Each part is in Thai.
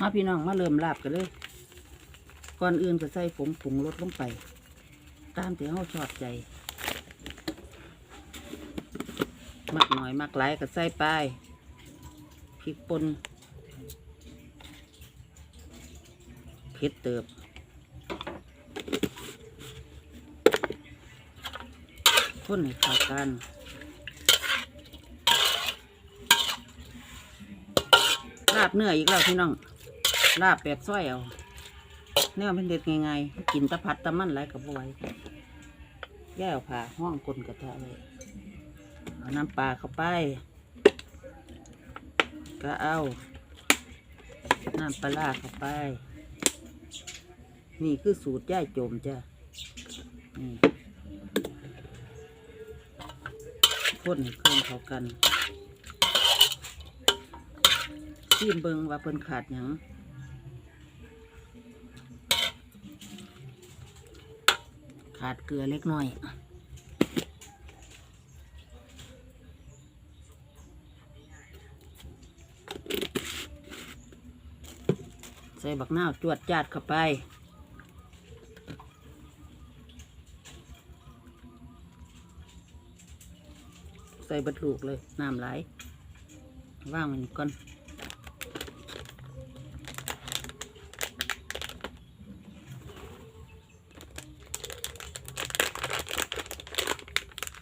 มาพี่น้องมาเริ่มลาบกันเลย ก่อนอื่นก็ใส่ผงปรุงรสลงไป ตามที่เราชอบใจ มักหน่อยมักหลายก็ใส่ไปพริกป่นเผ็ดเติบคนให้เข้ากันลาบเนื้ออีกแล้วพี่น้อง ลาบแบบซ้อยเอาเนื้อมันเด็ดง่ายๆกินตะพัดตะมันไรกับไหว้ย่เอาผ่าห้องกลนกระทะเลยเอาน้ำปลาเข้าไป ก็เอา น้ำปลาร้าเข้าไป นี่คือสูตรย่ายโจมจ้ะนี่คนเครื่องเข้ากันชิมเบิงว่าเพิ่นขาดหยัง ขาดเกลือเล็กน้อย ใส่บักนาวจวดจาดเข้าไป ใส่บัดลูกเลย น้ำไหลว่างมันก่อน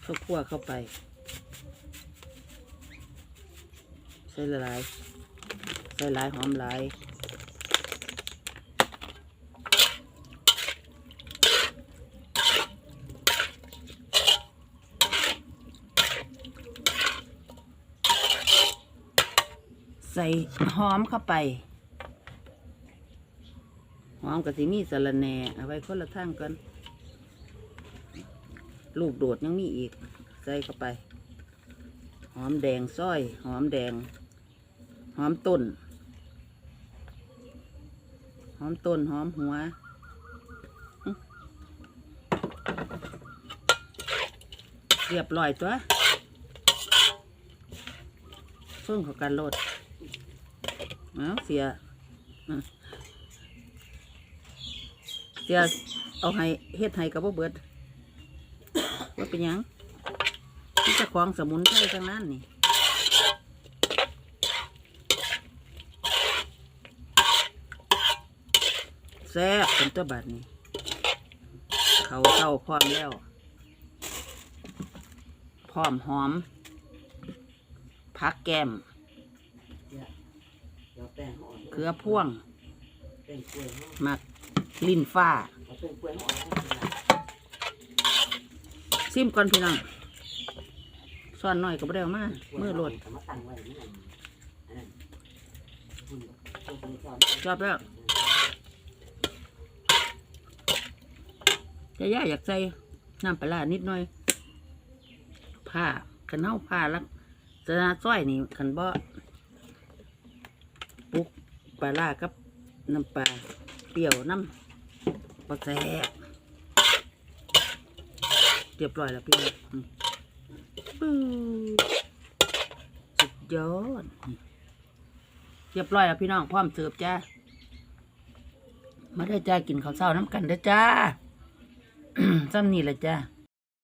ข้าวคั่วเข้าไป ใส่ละลายใส่ลายหอมลายใส่หอมเข้าไป หอมกับสิมีสะระแหน่เอาไว้คนละทางกัน ลูกโดดยังมีอีก ใส่เข้าไป หอมแดงซ้อย หอมแดง หอมต้น หอมต้นหอมหัว เรียบร้อยตัวส่งเขากันโลดเอาเสียเสียเอาให้เฮ็ดให้กับบ่เบิด ว่าเป็นหยังนี่จะของสมุนไพรทั้งนั้นนี่แซ่บเป็นตัวบัดนี้เขาเต้าพร้อมแล้ว พร้อมหอมพักแก้มเดี๋ยวแป้งห่อเกลือพ่วงแป้งกล้วยห่อหมักลิ้นฟ้า ซิมก่อนพี่น้องซ่อนหน่อยก็บ่ได้เอามามือโหลดเอามาตั้งไว้นี่นั่นอันนั้นอืมเอาไปก่อนชอบแล้วจะย่าอยากใส่น้ำปลานิดหน่อยผ้าขันเฮาผ้าลักจะนาซ้อยนี่ขันบ่ปุ๊กปลาร้ากับน้ำปลาเปรี้ยวน้ำปลาแซ่บ เรียบร้อยแล้วพี่น้องอืมปื๊ดสุดยอดเรียบร้อยแล้วพี่น้องพร้อมเสิร์ฟจ้ามาได้จ้ากินข้าวเช้าน้ำกันได้จ้าซ้ำนี่แหละจ้า